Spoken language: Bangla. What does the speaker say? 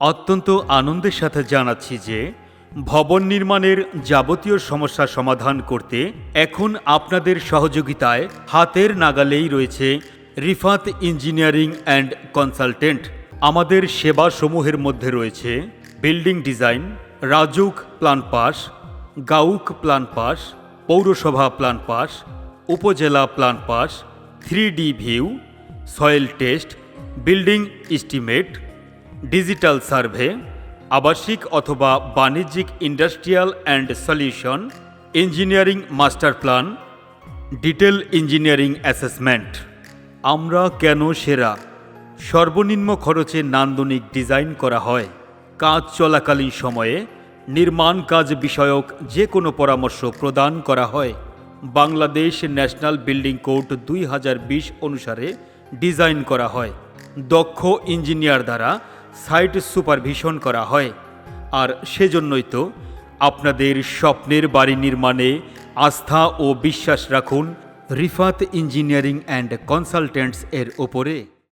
অত্যন্ত আনন্দের সাথে জানাচ্ছি যে, ভবন নির্মাণের যাবতীয় সমস্যা সমাধান করতে এখন আপনাদের সহযোগিতায় হাতের নাগালেই রয়েছে রিফাত ইঞ্জিনিয়ারিং অ্যান্ড কনসালটেন্ট। আমাদের সেবাসমূহের মধ্যে রয়েছে building design, RAJUK plan pass, গাউক plan pass, পৌরসভা প্ল্যান পাস, উপজেলা plan pass, three view, soil test, building estimate digital survey, আবাসিক অথবা বাণিজ্যিক industrial and solution, engineering master plan, detail engineering assessment. আমরা কেন সেরা? সর্বনিম্ন খরচে নান্দনিক ডিজাইন করা হয়। কাজ চলাকালীন সময়ে নির্মাণ কাজ বিষয়ক যে কোনো পরামর্শ প্রদান করা হয়। বাংলাদেশ ন্যাশনাল বিল্ডিং কোড দুই হাজার বিশ অনুসারে ডিজাইন করা হয়। দক্ষ ইঞ্জিনিয়ার দ্বারা সাইট সুপারভিশন করা হয়। আর সেজন্যই তো আপনাদের স্বপ্নের বাড়ি নির্মাণে আস্থা ও বিশ্বাস রাখুন রিফাত ইঞ্জিনিয়ারিং অ্যান্ড কনসালটেন্টস এর ওপরে